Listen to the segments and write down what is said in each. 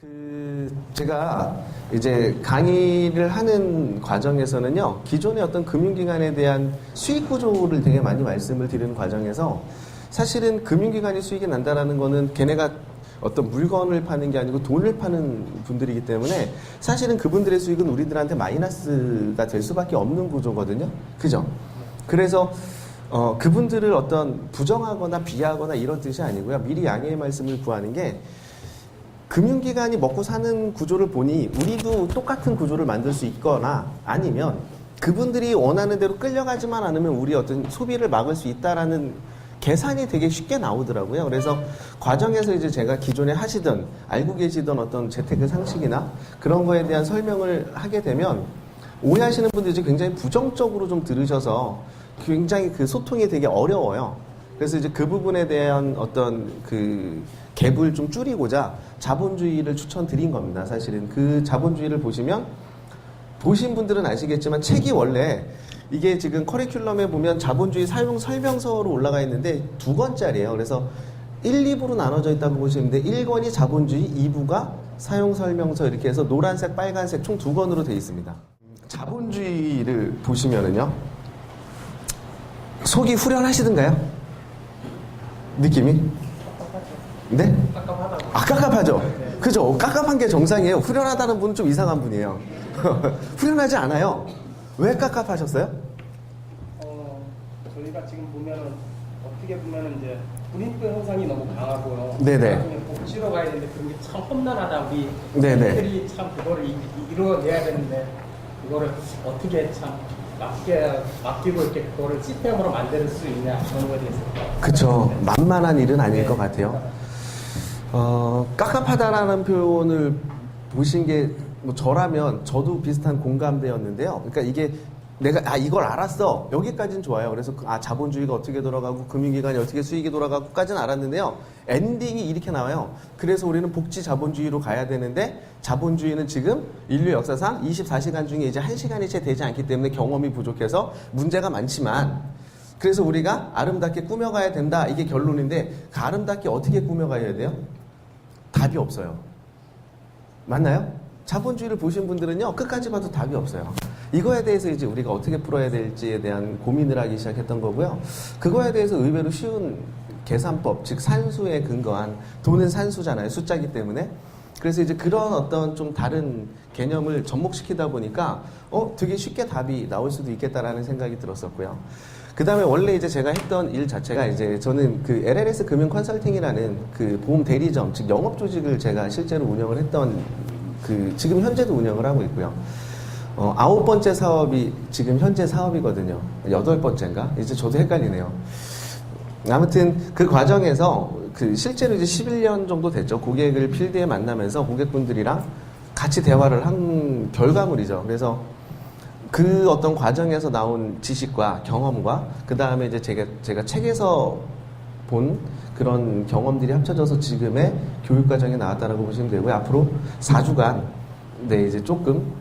그 제가 이제 강의를 하는 과정에서는요 기존의 어떤 금융기관에 대한 수익 구조를 되게 많이 말씀을 드리는 과정에서 사실은 금융기관이 수익이 난다라는 거는 걔네가 어떤 물건을 파는 게 아니고 돈을 파는 분들이기 때문에 사실은 그분들의 수익은 우리들한테 마이너스가 될 수밖에 없는 구조거든요. 그죠? 그래서 어, 그분들을 어떤 부정하거나 비하거나 이런 뜻이 아니고요. 미리 양해의 말씀을 구하는 게 금융기관이 먹고 사는 구조를 보니 우리도 똑같은 구조를 만들 수 있거나 아니면 그분들이 원하는 대로 끌려가지만 않으면 우리 어떤 소비를 막을 수 있다라는 계산이 되게 쉽게 나오더라고요. 그래서 과정에서 이제 제가 기존에 하시던 알고 계시던 어떤 재테크 상식이나 그런 거에 대한 설명을 하게 되면 오해하시는 분들이 굉장히 부정적으로 좀 들으셔서 굉장히 그 소통이 되게 어려워요. 그래서 이제 그 부분에 대한 어떤 그 갭을 좀 줄이고자 자본주의를 추천드린 겁니다. 사실은 그 자본주의를 보시면 보신 분들은 아시겠지만 책이 원래 이게 지금 커리큘럼에 보면 자본주의 사용 설명서로 올라가 있는데 두 권짜리예요. 그래서 1, 2부로 나눠져 있다고 보시면 되는데 1권이 자본주의, 2부가 사용 설명서 이렇게 해서 노란색, 빨간색 총 두 권으로 되어 있습니다. 자본주의를 보시면은요. 속이 후련하시던가요? 느낌이? 네? 아, 깝깝하죠? 그죠? 깝깝한 게 정상이에요. 후련하다는 분은 좀 이상한 분이에요. 후련하지 않아요. 왜 깝깝하셨어요? 어, 저희가 지금 보면은 어떻게 보면은 이제 군인권 현상이 너무 강하고요. 네네. 나중에 복지로 가야 되는데 그런 게 참 험난하다. 우리 네네. 국민들이 참 그거를 이- 이- 이루어내야 되는데 그거를 어떻게 참 맡게 맡기고 이렇게 그거를 시스템으로 만들 수 있냐 그런 거에 대해서. 그쵸. 네. 만만한 일은 아닐 네. 것 같아요. 어, 깝깝하다라는 표현을 보신 게, 뭐 저라면 저도 비슷한 공감대였는데요. 그러니까 이게 내가, 아, 이걸 알았어. 여기까지는 좋아요. 그래서, 그, 아, 자본주의가 어떻게 돌아가고, 금융기관이 어떻게 수익이 돌아가고까지는 알았는데요. 엔딩이 이렇게 나와요. 그래서 우리는 복지 자본주의로 가야 되는데, 자본주의는 지금 인류 역사상 24시간 중에 이제 1시간이 채 되지 않기 때문에 경험이 부족해서 문제가 많지만, 그래서 우리가 아름답게 꾸며가야 된다. 이게 결론인데 그 아름답게 어떻게 꾸며가야 돼요? 답이 없어요. 맞나요? 자본주의를 보신 분들은요 끝까지 봐도 답이 없어요. 이거에 대해서 이제 우리가 어떻게 풀어야 될지에 대한 고민을 하기 시작했던 거고요. 그거에 대해서 의외로 쉬운 계산법, 즉 산수에 근거한 돈은 산수잖아요. 숫자기 때문에. 그래서 이제 그런 어떤 좀 다른 개념을 접목시키다 보니까 어 되게 쉽게 답이 나올 수도 있겠다라는 생각이 들었었고요. 그 다음에 원래 이제 제가 했던 일 자체가 이제 저는 그 LLS 금융 컨설팅이라는 그 보험 대리점, 즉 영업 조직을 제가 실제로 운영을 했던 그 지금 현재도 운영을 하고 있고요. 어, 아홉 번째 사업이 지금 현재 사업이거든요. 여덟 번째인가? 이제 저도 헷갈리네요. 아무튼 그 과정에서 그 실제로 이제 11년 정도 됐죠. 고객을 필드에 만나면서 고객분들이랑 같이 대화를 한 결과물이죠. 그래서 그 어떤 과정에서 나온 지식과 경험과 그 다음에 이제 제가 제가 책에서 본 그런 경험들이 합쳐져서 지금의 교육 과정이 나왔다라고 보시면 되고요. 앞으로 4주간 네 이제 조금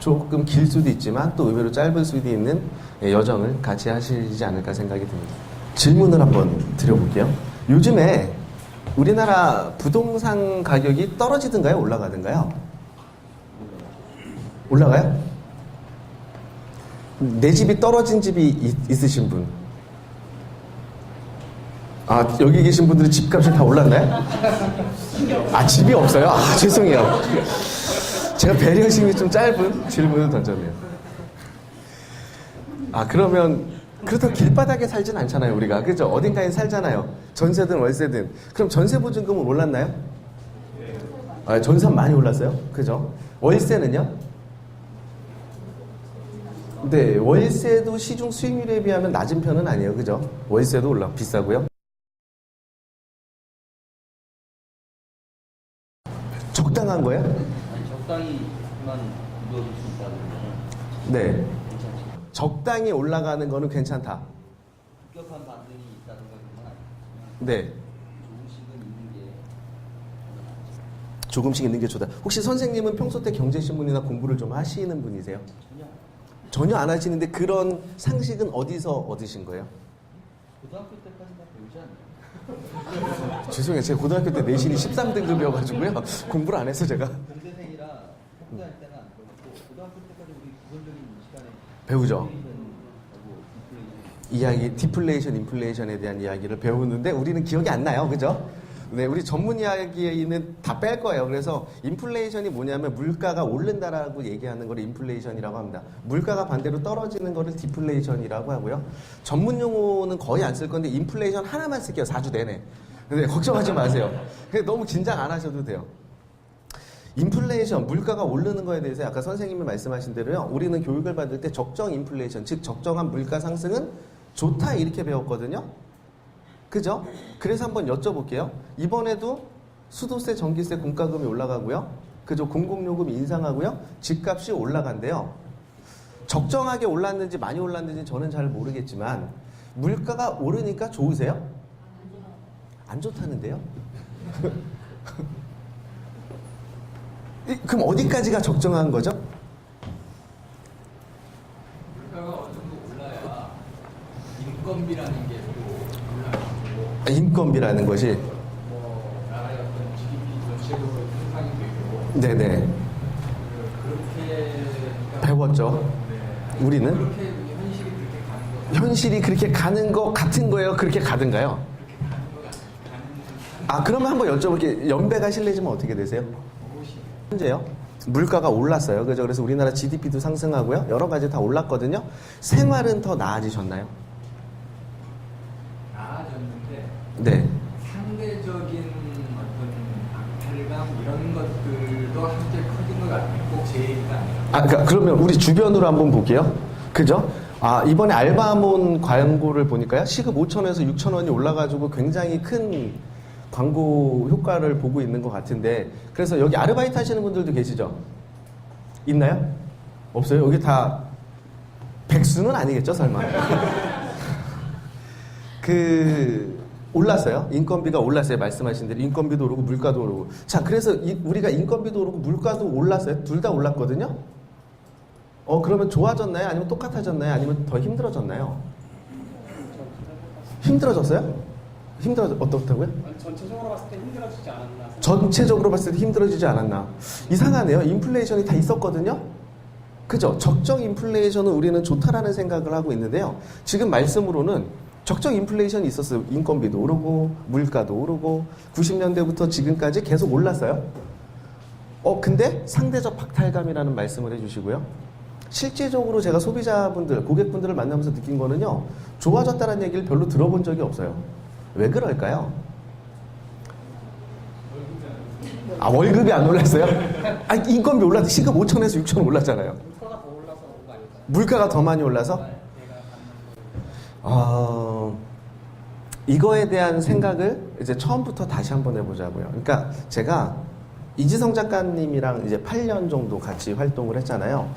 조금 길 수도 있지만 또 의외로 짧을 수도 있는 예, 여정을 같이 하시지 않을까 생각이 듭니다. 질문을 한번 드려볼게요. 요즘에 우리나라 부동산 가격이 떨어지든가요, 올라가든가요? 올라가요? 내 집이 떨어진 집이 있, 있으신 분? 아, 여기 계신 분들은 집값이 다 올랐나요? 아, 집이 없어요? 아, 죄송해요. 제가 배려심이 좀 짧은 질문을 던졌네요. 아, 그러면, 그렇다고 길바닥에 살진 않잖아요, 우리가. 그죠? 어딘가에 살잖아요. 전세든 월세든. 그럼 전세 보증금은 올랐나요? 아, 전세 많이 올랐어요? 그죠? 월세는요? 네, 월세도 시중 수익률에 비하면 낮은 편은 아니에요. 그죠? 월세도 올라, 비싸고요. 적당한 거예요? 아니 적당히만 이루어질 수 있다면 네. 괜찮지. 적당히 올라가는 거는 괜찮다. 급격한 반등이 있다는 건 아니지만 네. 조금씩은 있는 게 저는 낫죠. 조금씩 있는 게 좋다. 혹시 선생님은 평소 때 경제신문이나 공부를 좀 하시는 분이세요? 전혀 전혀 안 하시는데 그런 상식은 어디서 얻으신 거예요? 고등학교 때까지 다 배우지 않나요? 죄송해요. 제가 고등학교 때 내신이 13등급이어가지고요. 공부를 안 해서 제가 공대생이라 공부할 때는 안 그렇고 고등학교 때까지 우리 기본적인 배우죠. 이야기, 디플레이션, 인플레이션에 대한 이야기를 배우는데 우리는 기억이 안 나요. 그죠? 네, 우리 전문 이야기는 다 뺄 거예요. 그래서 인플레이션이 뭐냐면 물가가 오른다라고 얘기하는 걸 인플레이션이라고 합니다. 물가가 반대로 떨어지는 거를 디플레이션이라고 하고요. 전문 용어는 거의 안 쓸 건데 인플레이션 하나만 쓸게요. 4주 내내. 근데 걱정하지 마세요. 너무 긴장 안 하셔도 돼요. 인플레이션, 물가가 오르는 거에 대해서 아까 선생님이 말씀하신 대로요. 우리는 교육을 받을 때 적정 인플레이션, 즉 적정한 물가 상승은 좋다 이렇게 배웠거든요. 그죠? 그래서 한번 여쭤볼게요. 이번에도 수도세, 전기세, 공과금이 올라가고요. 그죠? 공공요금이 인상하고요. 집값이 올라간대요. 적정하게 올랐는지 많이 올랐는지 저는 잘 모르겠지만 물가가 오르니까 좋으세요? 안 좋다는데요? 이- 그럼 어디까지가 적정한 거죠? 물가가 어느 정도 올라야 인건비라는 게또 올라가고 아, 인건비라는 것이 뭐 나라의 어떤 GDP 전체적으로 향상이 되고 네네 그- 그렇게 배웠죠. 네. 우리는 그렇게 현실이 그렇게 가는 거 현실이 그렇게 가는 거 같은 거예요? 그렇게 가든가요? 아 그러면 한번 여쭤볼게요. 연배가 실례지만 어떻게 되세요? 현재요. 물가가 올랐어요. 그죠? 그래서 우리나라 GDP도 상승하고요. 여러 가지 다 올랐거든요. 생활은 더 나아지셨나요? 나아졌는데 네. 상대적인 어떤 박탈감 이런 것들도 한때 커진 것 같아요. 꼭 제 얘기가 아니라. 아, 그러니까 그러면 우리 주변으로 한번 볼게요. 그죠? 아, 이번에 알바몬 광고를 보니까요. 시급 5천원에서 6천원이 올라가지고 굉장히 큰 광고 효과를 보고 있는 것 같은데, 그래서 여기 아르바이트 하시는 분들도 계시죠? 있나요? 없어요? 여기 다 백수는 아니겠죠, 설마? 그, 올랐어요. 인건비가 올랐어요. 말씀하신 대로. 인건비도 오르고 물가도 오르고. 자, 그래서 이- 우리가 인건비도 오르고 물가도 올랐어요. 둘 다 올랐거든요? 어, 그러면 좋아졌나요? 아니면 똑같아졌나요? 아니면 더 힘들어졌나요? 힘들어졌어요? 힘들어졌, 어떻다고요? 전체적으로 봤을 때 힘들어지지 않았나 전체적으로 봤을 때 힘들어지지 않았나? 이상하네요. 인플레이션이 다 있었거든요? 그죠? 적정 인플레이션은 우리는 좋다라는 생각을 하고 있는데요. 지금 말씀으로는 적정 인플레이션이 있었어요. 인건비도 오르고, 물가도 오르고, 90년대부터 지금까지 계속 올랐어요. 어, 근데 상대적 박탈감이라는 말씀을 해주시고요. 실제적으로 제가 소비자분들, 고객분들을 만나면서 느낀 거는요, 좋아졌다는 얘기를 별로 들어본 적이 없어요. 왜 그럴까요? 아, 월급이 안 올랐어요? 아, 인건비 올랐, 시급 5천에서 6천 올랐잖아요. 물가가 더 많이 올라서? 어, 이거에 대한 생각을 이제 처음부터 다시 한번 해보자고요. 그러니까 제가 이지성 작가님이랑 이제 8년 정도 같이 활동을 했잖아요.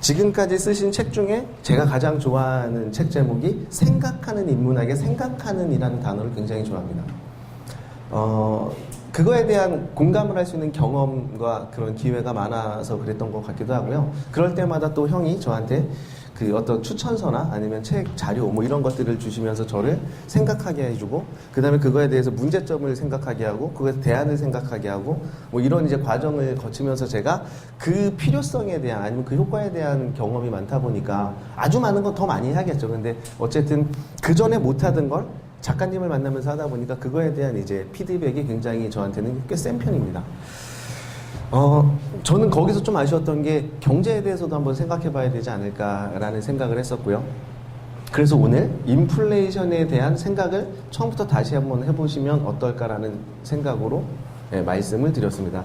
지금까지 쓰신 책 중에 제가 가장 좋아하는 책 제목이 생각하는 인문학의 생각하는 이라는 단어를 굉장히 좋아합니다. 어, 그거에 대한 공감을 할 수 있는 경험과 그런 기회가 많아서 그랬던 것 같기도 하고요. 그럴 때마다 또 형이 저한테 그 어떤 추천서나 아니면 책 자료 뭐 이런 것들을 주시면서 저를 생각하게 해주고 그 다음에 그거에 대해서 문제점을 생각하게 하고 그거에 대안을 생각하게 하고 뭐 이런 이제 과정을 거치면서 제가 그 필요성에 대한 아니면 그 효과에 대한 경험이 많다 보니까 아주 많은 건 더 많이 해야겠죠. 근데 어쨌든 그 전에 못하던 걸 작가님을 만나면서 하다 보니까 그거에 대한 이제 피드백이 굉장히 저한테는 꽤 센 편입니다. 어, 저는 거기서 좀 아쉬웠던 게 경제에 대해서도 한번 생각해 봐야 되지 않을까라는 생각을 했었고요. 그래서 오늘 인플레이션에 대한 생각을 처음부터 다시 한번 해보시면 어떨까라는 생각으로 예, 말씀을 드렸습니다.